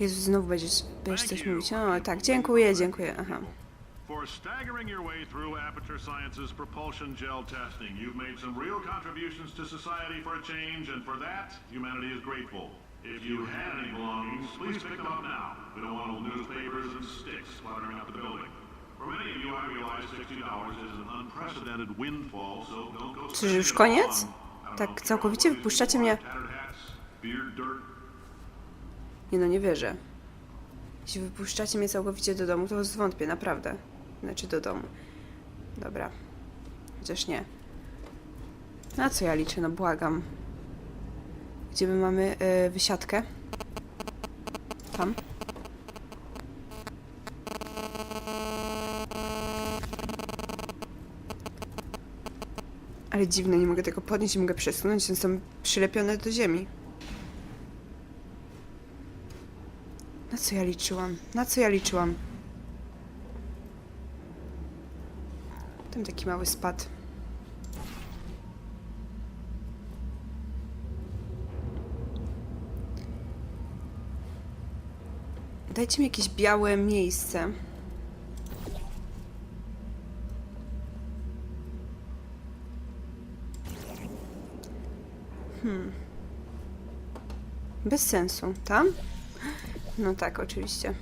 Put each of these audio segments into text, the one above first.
Jezu, znowu będziesz, będziesz coś mówić. O, tak, dziękuję, dziękuję. Aha. For staggering your way through Aperture Science's propulsion gel testing, you've made some real contributions to society for a change, and for that, humanity is grateful. If you had any belongings, please pick them up now. We don't want old newspapers and sticks cluttering up the building. For many of you, I realize $60 is an unprecedented windfall, so don't go Czy już koniec? Tak całkowicie wypuszczacie mnie? beard, dirt, No, nie wierzę. Jeśli wypuszczacie mnie całkowicie do domu, to zwątpię, naprawdę. Znaczy do domu. Dobra. Chociaż nie. Na co ja liczę? No błagam. Gdzie my mamy y, wysiadkę? Tam. Ale dziwne, nie mogę tego podnieść, nie mogę przesunąć, one są przylepione do ziemi. Na co ja liczyłam? Na co ja liczyłam? Tam taki mały spad. Dajcie mi jakieś białe miejsce. Hmm. Bez sensu. Tam? No tak, oczywiście.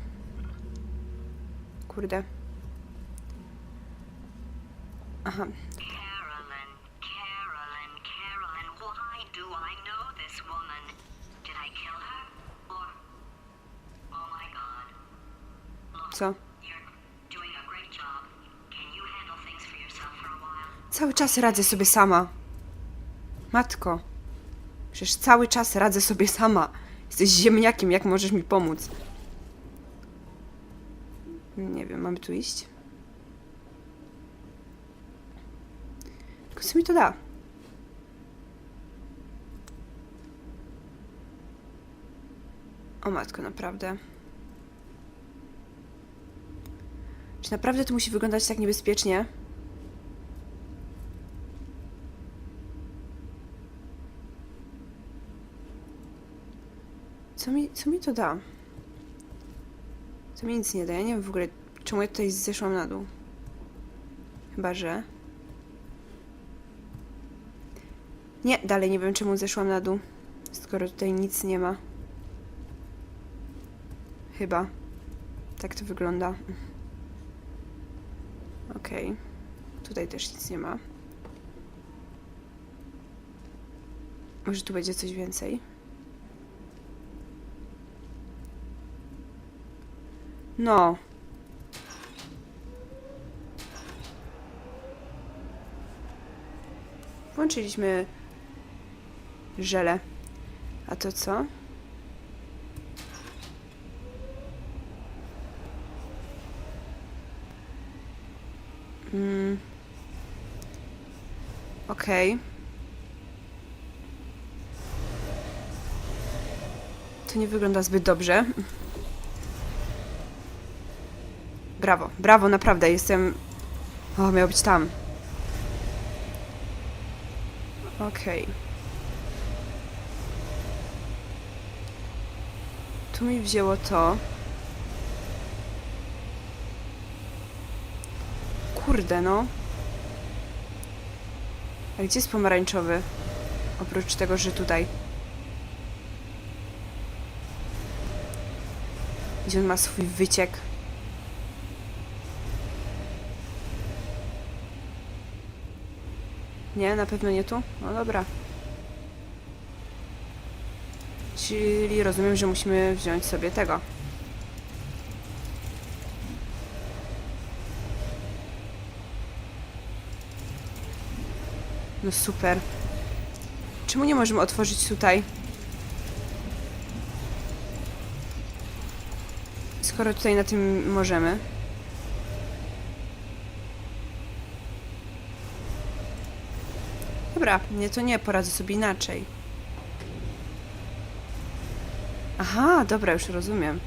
Kurde. Aha. Carolyn, Carolyn, Carolyn, why do I know this woman? Did I kill her? Or. Oh my god. Look, Co? you're doing a great job. Can you handle things for yourself for a while? Cały czas radzę sobie sama. Matko. Przecież cały czas radzę sobie sama. Jesteś ziemniakiem, jak możesz mi pomóc? Nie wiem, mamy tu iść? Tylko co mi to da? O matko, naprawdę. Czy naprawdę to musi wyglądać tak niebezpiecznie? Co mi, co mi to da? To mi nic nie da. Ja nie wiem w ogóle, czemu ja tutaj zeszłam na dół. Chyba, że... Nie, dalej nie wiem, czemu zeszłam na dół. Skoro tutaj nic nie ma. Chyba. Tak to wygląda. Okej. Tutaj też nic nie ma. Może tu będzie coś więcej? No. Włączyliśmy żele. A to co? Mm. Okej. To nie wygląda zbyt dobrze. Brawo, brawo, naprawdę, jestem... O, miał być tam. Okej. Tu mi wzięło to. Kurde, no. A gdzie jest pomarańczowy? Oprócz tego, że tutaj. Gdzie on ma swój wyciek? Nie, na pewno nie tu? No dobra. Czyli rozumiem, że musimy wziąć sobie tego. No super. Czemu nie możemy otworzyć tutaj? Skoro tutaj na tym możemy. Dobra, nie to nie, poradzę sobie inaczej. Aha, dobra, już rozumiem.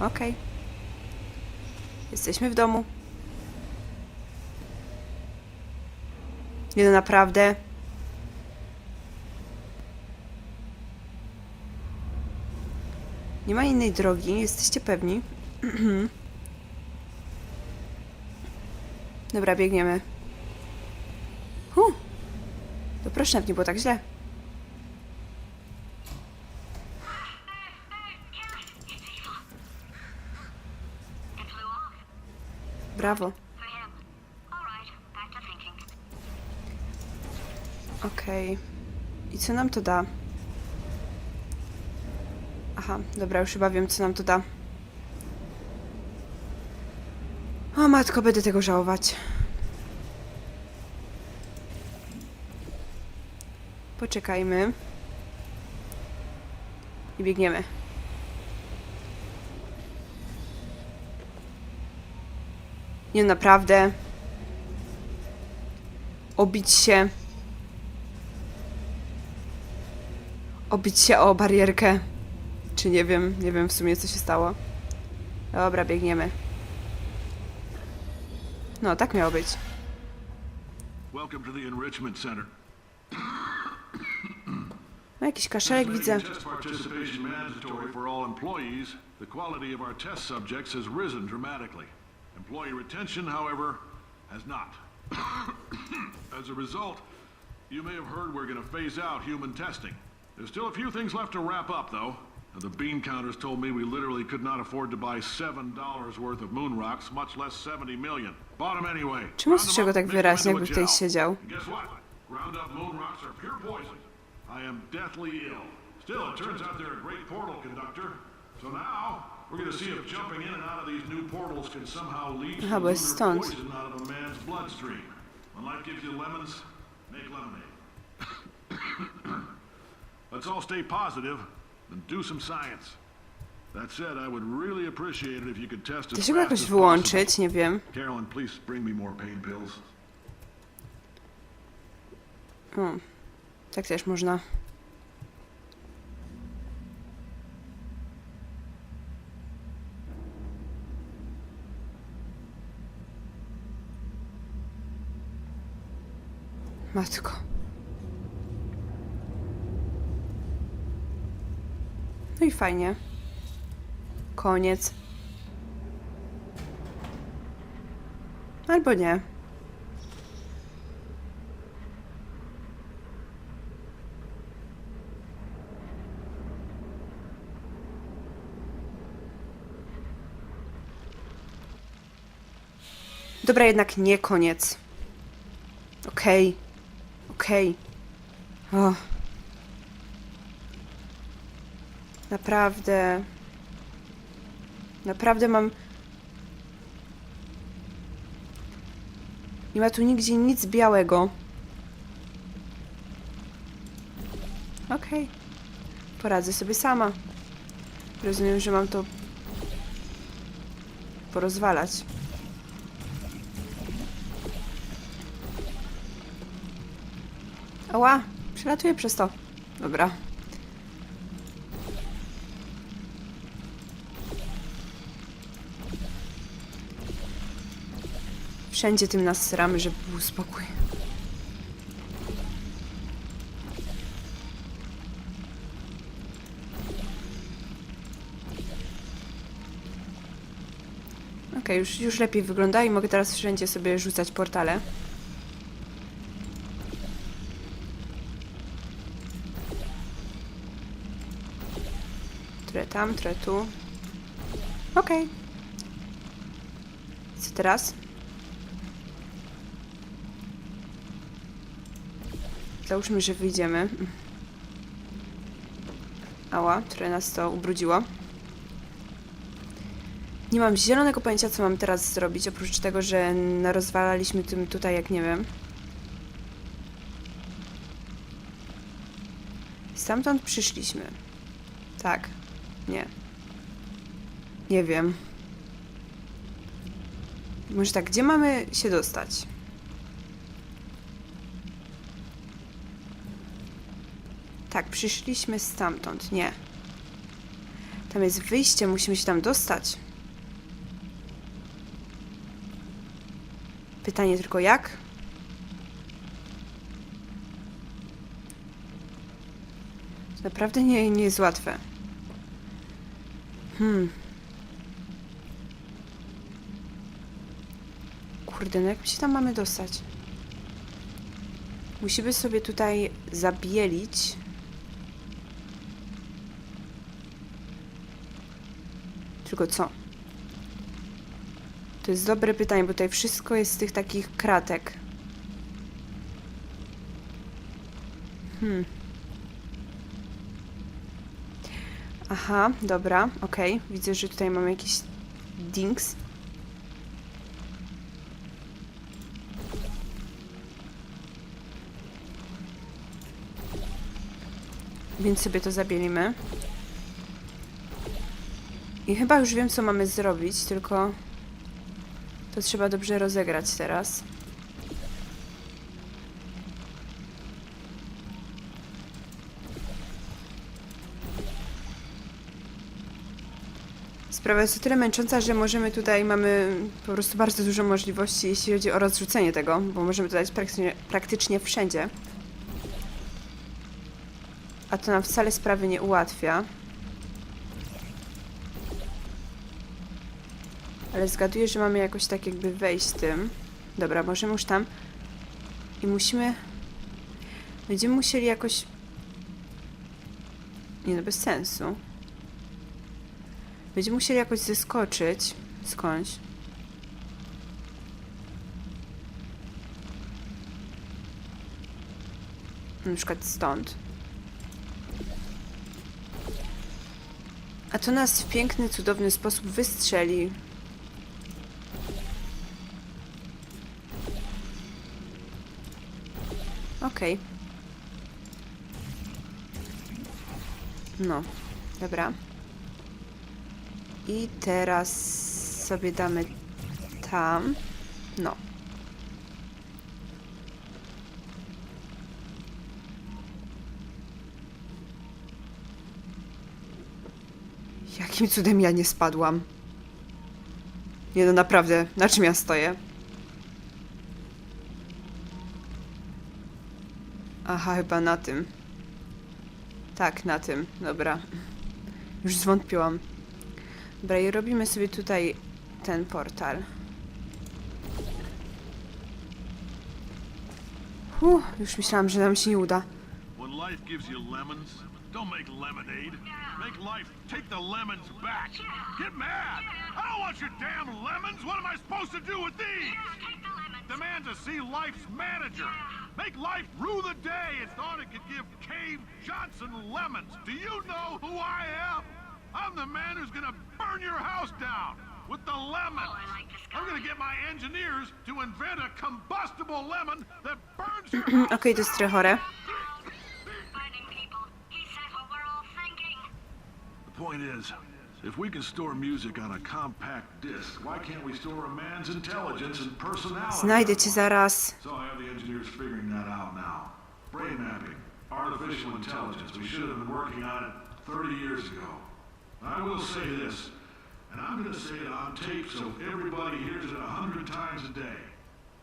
Okej. Jesteśmy w domu. Nie no, naprawdę. Nie ma innej drogi, jesteście pewni? Dobra, biegniemy. Huh. To proszę, nie było tak źle. Brawo. Okej. I co nam to da? Aha, dobra, już chyba wiem, co nam to da. O matko, będę tego żałować. Poczekajmy. I biegniemy. Nie, naprawdę. Obić się. Obić się o barierkę. Czy nie wiem, nie wiem w sumie co się stało. Dobra, biegniemy. No, tak miało być. Welcome to the Enrichment Center. Jakiś widzę. test participation mandatory for all employees, the quality of our test subjects has risen dramatically. Employee retention, however, has not. As a result, you may have heard we're going to phase out human testing. There's still a few things left to wrap up, though. And the bean counters told me we literally could not afford to buy seven dollars worth of moon rocks, much less 70 million. Bought 'em anyway. Czemu słyszę go tak wyraźnie, jakby tutaj siedział? Guess what? Ground up moon rocks are pure poison. I am deathly ill. Still, it turns out they're a great portal conductor. So now, we're gonna see if jumping in and out of these new portals can somehow lead to bo jest lunar stąd. poison out of a man's bloodstream. When life gives you lemons, make lemonade. Let's all stay positive and do some science. That said, I would really appreciate it if you could test się go jakoś wyłączyć, nie wiem. Carolyn, please bring me more pain pills. Hmm. Tak też można. Matko. No i fajnie. Koniec. Albo nie. Dobra, jednak nie koniec. Okej. Okej. O. Naprawdę. Naprawdę mam. Nie ma tu nigdzie nic białego. Okej. Poradzę sobie sama. Rozumiem, że mam to porozwalać. Ała, przelatuję przez to. Dobra. Wszędzie tym nas sramy, żeby był spokój. Okej, już, już lepiej wygląda i mogę teraz wszędzie sobie rzucać portale. Tam, trochę tu. Okej. Co teraz? Załóżmy, że wyjdziemy. Ała, które nas to ubrudziło. Nie mam zielonego pojęcia, co mam teraz zrobić, oprócz tego, że narozwalaliśmy tym tutaj, jak nie wiem. Stamtąd przyszliśmy. Tak. Nie. Nie wiem. Może tak, gdzie mamy się dostać? Tak, przyszliśmy stamtąd. Nie. Tam jest wyjście, musimy się tam dostać. Pytanie tylko jak? To naprawdę nie, nie jest łatwe. Kurde, no jak my się tam mamy dostać? Musimy sobie tutaj zabielić. Tylko co? To jest dobre pytanie, bo tutaj wszystko jest z tych takich kratek. Hmm. Aha, dobra, okej. Widzę, że tutaj mamy jakiś dings. Więc sobie to zabielimy. I chyba już wiem, co mamy zrobić, tylko to trzeba dobrze rozegrać teraz. Sprawa jest o tyle męcząca, że możemy tutaj, mamy po prostu bardzo dużo możliwości, jeśli chodzi o rozrzucenie tego, bo możemy to dać praktycznie, praktycznie wszędzie. A to nam wcale sprawy nie ułatwia. Ale zgaduję, że mamy jakoś tak jakby wejść tym. Dobra, możemy już tam. I musimy... Będziemy musieli jakoś... Nie no, bez sensu. Będziemy musieli jakoś zeskoczyć skądś. Na przykład stąd. A to nas w piękny, cudowny sposób wystrzeli. Okej. No, dobra. I teraz sobie damy tam. No. Jakim cudem ja nie spadłam? Nie no, naprawdę, na czym ja stoję? Aha, chyba na tym. Tak, na tym, dobra. Już zwątpiłam. Dobra, i robimy sobie tutaj ten portal. Huh, już myślałam, że nam się nie uda. When life gives you lemons, don't make lemonade. Make life take the lemons back. Get mad! I don't want your damn lemons! What am I supposed to do with these? Demand to see life's manager. Make life rue the day it thought it could give Cave Johnson lemons. Do you know who I am? I'm the man who's gonna burn your house down with the lemons. Oh, I like this I'm gonna get my engineers to invent a combustible lemon that burns your house Okej, to jest trochę chore. Fighting people. He said what we're all thinking. The point is, if we can store music on a compact disc, why can't we store a man's intelligence and personality? Znajdę cię zaraz. So I have the engineers figuring that out now. Brain mapping, artificial intelligence. We should have been working on it 30 years ago. I will say this, and I'm going to say it on tape so everybody hears it a hundred times a day.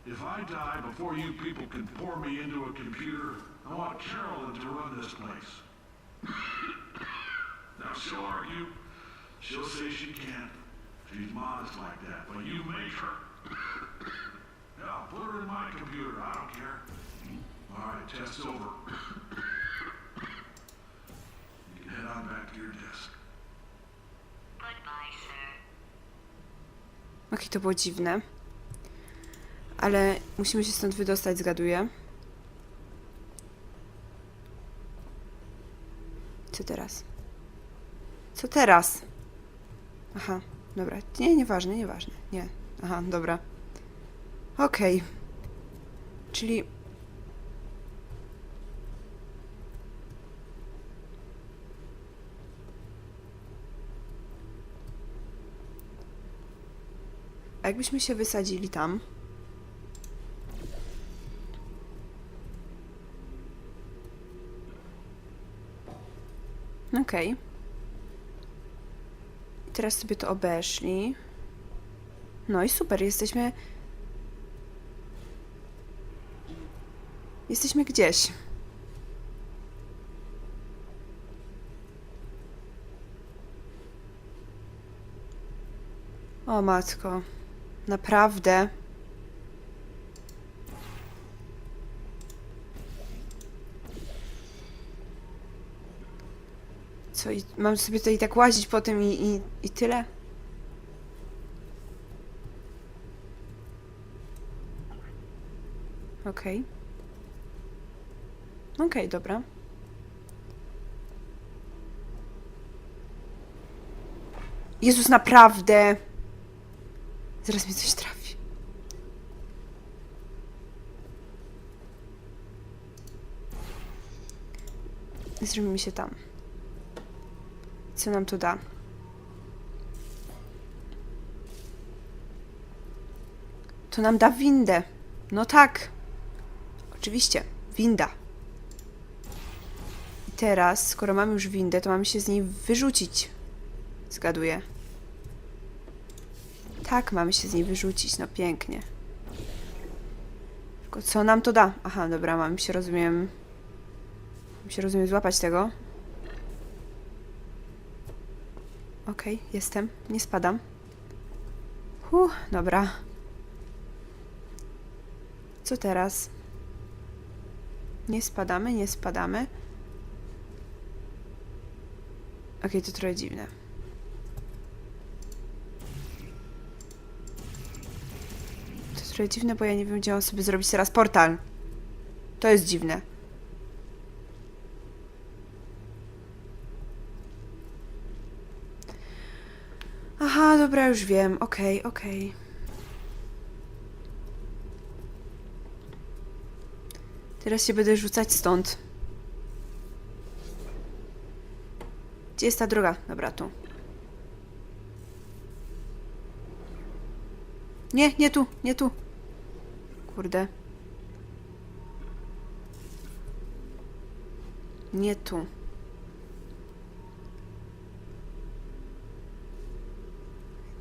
If I die before you people can pour me into a computer, I want Carolyn to run this place. Now she'll argue. She'll say she can't. She's modest like that, but you make her. Yeah, put her in my computer. I don't care. All right, test's over. You can head on back to your desk. Okej, to było dziwne. Ale musimy się stąd wydostać, zgaduję. Co teraz? Co teraz? Aha, dobra. Nie, nieważne, nieważne. Nie. Aha, dobra. Okej. Czyli... A jakbyśmy się wysadzili tam? Okej. I teraz sobie to obeszli. No i super, jesteśmy... Jesteśmy gdzieś. O matko. Naprawdę. Co, i mam sobie tutaj tak łazić po tym i, i, i tyle? Okej. Okej, dobra. Jezus, naprawdę! Zaraz mi coś trafi. Zrobimy się tam. Co nam to da? To nam da windę. No tak. Oczywiście, winda. I teraz, skoro mamy już windę, to mamy się z niej wyrzucić. Zgaduję. Tak, mamy się z niej wyrzucić, no pięknie. Tylko co nam to da? Aha, dobra, mam się, rozumiem... Mam się, rozumiem, złapać tego. Okej, jestem. Nie spadam. Huh, dobra. Co teraz? Nie spadamy, nie spadamy. Okej, to trochę dziwne. Trochę dziwne, bo ja nie wiem, gdzie mam sobie zrobić teraz portal. To jest dziwne. Aha, dobra, już wiem. Okej, okej. Teraz się będę rzucać stąd. Gdzie jest ta droga? Dobra, tu. Nie, nie tu, nie tu. Kurde. Nie tu.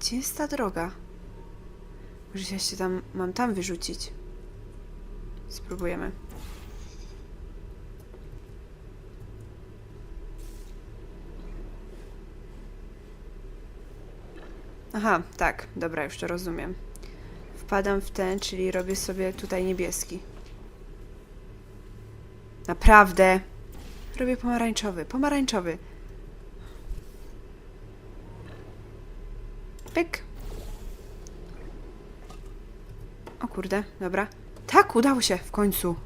Gdzie jest ta droga? Może ja się tam mam tam wyrzucić. Spróbujemy. Aha, tak, dobra, już to rozumiem. Wpadam w ten, czyli robię sobie tutaj niebieski. Naprawdę. Robię pomarańczowy, pomarańczowy. Pyk. O kurde, dobra. Tak, udało się w końcu.